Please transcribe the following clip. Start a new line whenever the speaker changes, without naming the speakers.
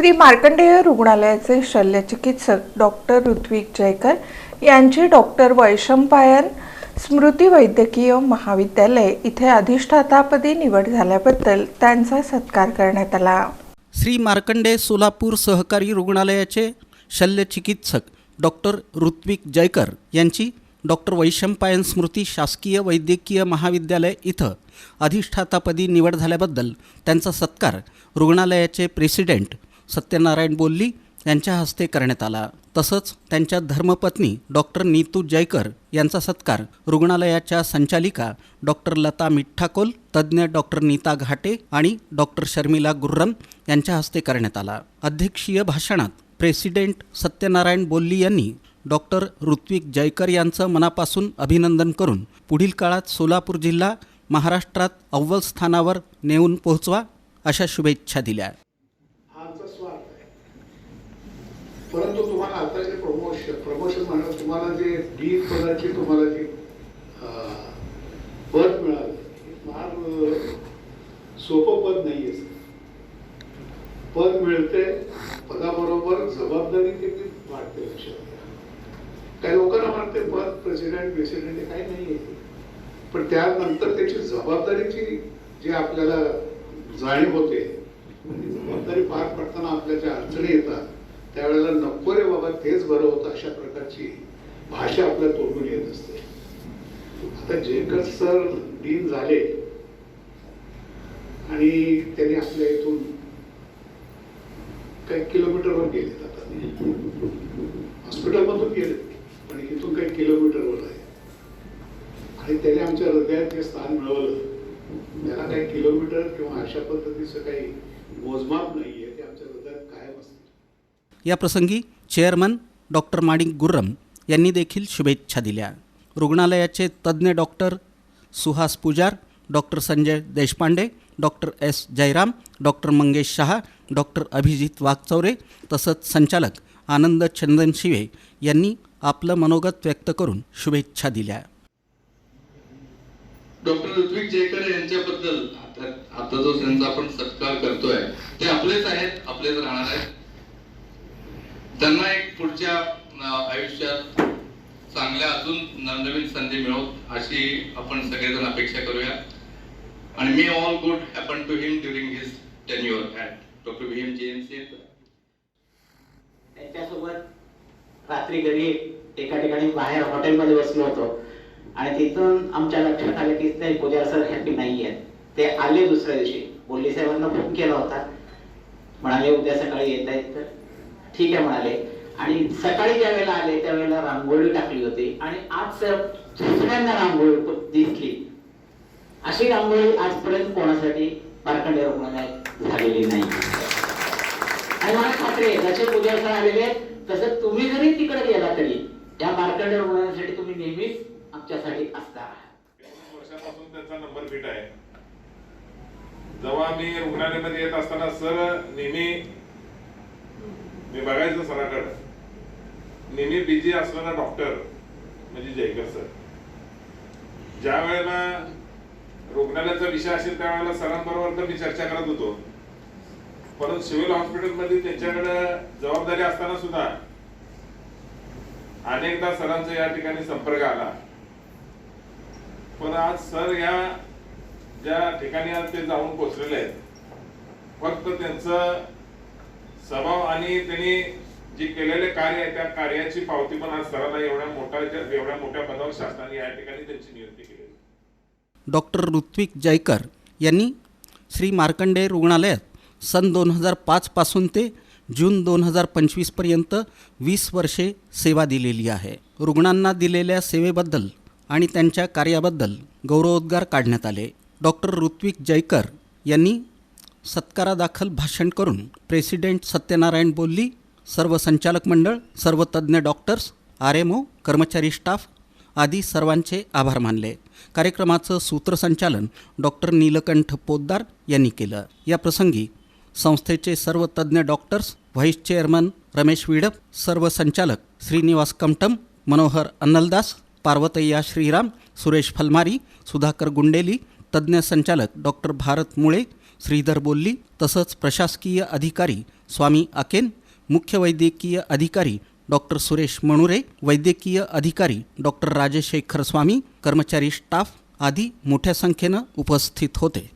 श्री मार्कंडेय रुग्णालयाचे शल्यचिकित्सक डॉक्टर ऋत्विक जयकर यांची डॉक्टर वैशंपायन स्मृती वैद्यकीय महाविद्यालय इथे अधिष्ठातापदी निवड झाल्याबद्दल त्यांचा सत्कार करण्यात आला.
श्री मार्कंडे सोलापूर सहकारी रुग्णालयाचे शल्यचिकित्सक डॉक्टर ऋत्विक जयकर यांची डॉक्टर वैशंपायन स्मृती शासकीय वैद्यकीय महाविद्यालय इथं अधिष्ठातापदी निवड झाल्याबद्दल त्यांचा सत्कार रुग्णालयाचे प्रेसिडेंट सत्यनारायण बोल्ली यांच्या हस्ते करण्यात आला. तसंच त्यांच्या धर्मपत्नी डॉक्टर नीतू जयकर यांचा सत्कार रुग्णालयाच्या संचालिका डॉक्टर लता मिठ्ठाकोल तज्ज्ञ डॉक्टर नीता घाटे आणि डॉक्टर शर्मिला गुर्रम यांच्या हस्ते करण्यात आला. अध्यक्षीय भाषणात प्रेसिडेंट सत्यनारायण बोल्ली यांनी डॉक्टर ऋत्विक जयकर यांचं मनापासून अभिनंदन करून पुढील काळात सोलापूर जिल्हा महाराष्ट्रात अव्वल स्थानावर नेऊन पोहोचवा अशा शुभेच्छा दिल्या
हा आमचा स्वार्थ आहे परंतु तुम्हाला आता जे प्रमोशन प्रमोशन म्हणलं तुम्हाला जे डीन पदाची तुम्हाला जी पद मिळालं फार सोपं पद नाही आहे पद मिळते पदाबरोबर जबाबदारी किती वाढते लक्षात घ्या. काही लोकांना वाटते पद प्रेसिडेंट प्रेसिडेंट हे काही नाही आहे पण त्यानंतर त्याची जबाबदारीची जी आपल्याला जाणीव होते म्हणजे जबाबदारी पार पडताना आपल्या ज्या अडचणी येतात त्यावेळेला नको रे बाबा तेच बरं होतं अशा प्रकारची भाषा आपल्या तोंडून येत असते. आता जेकर सर डीन झाले आणि त्यांनी आपल्या इथून काही किलोमीटरवर गेले आता. हॉस्पिटलमधून गेले पण इथून काही किलोमीटरवर आहे. आणि त्याने आमच्या हृदयात जे स्थान मिळवलं त्याला काही किलोमीटर किंवा अशा पद्धतीचं काही मोजमाप नाहीये ते आमच्या हृदयात कायम असतं.
या प्रसंगी चेअरमन डॉक्टर माणिक गुर्रम यांनी देखील शुभेच्छा दिल्या. रुग्णालयाचे तज्ज्ञ doctor Suhas Pujar doctor Sanjay Deshpande doctor S Jayaram doctor Mangesh Shah doctor Abhijit Waghchaure तसंच संचालक आनंद चंदन शिवे यांनी आपलं मनोगत व्यक्त करून शुभेच्छा दिल्या.
डॉक्टर ऋत्विक जयकर यांच्याबद्दल आता जो त्यांचा आपण सत्कार करतोय ते आपलेच आहेत आपलेच राहणार आहेत. त्यांना एक पुढच्या आयुष्यात चांगल्या अजून नवनवीन संधी मिळवत अशी आपण सगळेजण अपेक्षा करूया. आणि may all good happen to him during his tenure at doctor V M G M C
त्यांच्यासोबत रात्री घरी एका ठिकाणी बाहेर हॉटेलमध्ये बसलो होतो. आणि तिथून आमच्या लक्षात आलं की नाही पूजा सर हॅपी नाही आहेत ते आले दुसऱ्या दिवशी. बोलली साहेबांना फोन केला होता. म्हणाले उद्या सकाळी येत आहेत तर ठीक आहे म्हणाले. आणि सकाळी ज्या वेळेला आले त्यावेळेला रांगोळी टाकली होती. आणि आज सर दुसऱ्यांदा रांगोळी दिसली. अशी रांगोळी आजपर्यंत कोणासाठी पारखंडे रुग्णालयात झालेली नाही. आणि मला खात्री आहे जसे पूजा सर आलेले तसं तुम्ही जरी तिकडे गेला तरी या मार्कंड रुग्णालयासाठी तुम्ही नेहमीच आमच्यासाठी असता
वर्षापासून त्यांचा नंबर फिट आहे. जेव्हा मी रुग्णालयामध्ये येत असताना सर नेहमी मी बघायचो सराकडे. नेहमी बिझी असणारा डॉक्टर म्हणजे जयकर सर ज्या वेळेला रुग्णालयाचा विषय असेल त्यावेळेला सरांबरोबर तर मी चर्चा करत होतो. परंतु सिव्हिल हॉस्पिटलमध्ये त्यांच्याकडे जबाबदारी असताना सुद्धा अनेकदा सरांचा या ठिकाणी संपर्क आला. पण आज सर या ज्या ठिकाणी आज ते जाऊन पोहोचलेले आहेत फक्त त्यांचं स्वभाव आणि त्यांनी जे केलेले कार्य आहे त्या कार्याची पावती पण आज सरांना एवढ्या मोठ्या एवढ्या मोठ्या पदावर शासनाने या ठिकाणी त्यांची नियुक्ती केली
डॉक्टर ऋत्विक जयकर यांनी श्री मार्कंडे रुग्णालयात सन दोन हजार पाचपासून ते जून दोन हजार पंचवीसपर्यंत वीस वर्षे सेवा दिलेली आहे. रुग्णांना दिलेल्या सेवेबद्दल आणि त्यांच्या कार्याबद्दल गौरवोद्गार काढण्यात आले. डॉक्टर ऋत्विक जयकर यांनी सत्कारादाखल भाषण करून प्रेसिडेंट सत्यनारायण बोल्ली सर्व संचालक मंडळ सर्व तज्ज्ञ डॉक्टर्स आर एम ओ कर्मचारी स्टाफ आदी सर्वांचे आभार मानले. कार्यक्रमाचं सूत्रसंचालन डॉक्टर नीलकंठ पोद्दार यांनी केलं. या प्रसंगी संस्थेचे सर्व तज्ज्ञ doctors vice chairman Ramesh Vidap सर्व संचालक श्रीनिवास कमटम मनोहर अन्नलदास पार्वतय्या श्रीराम सुरेश फलमारी सुधाकर गुंडेली तज्ज्ञ संचालक डॉक्टर भारत मुळे श्रीधर बोल्ली तसंच प्रशासकीय अधिकारी स्वामी अकेन मुख्य वैद्यकीय अधिकारी डॉक्टर सुरेश मणुरे वैद्यकीय अधिकारी डॉक्टर राजशेखर स्वामी कर्मचारी स्टाफ आदी मोठ्या संख्येनं उपस्थित होते.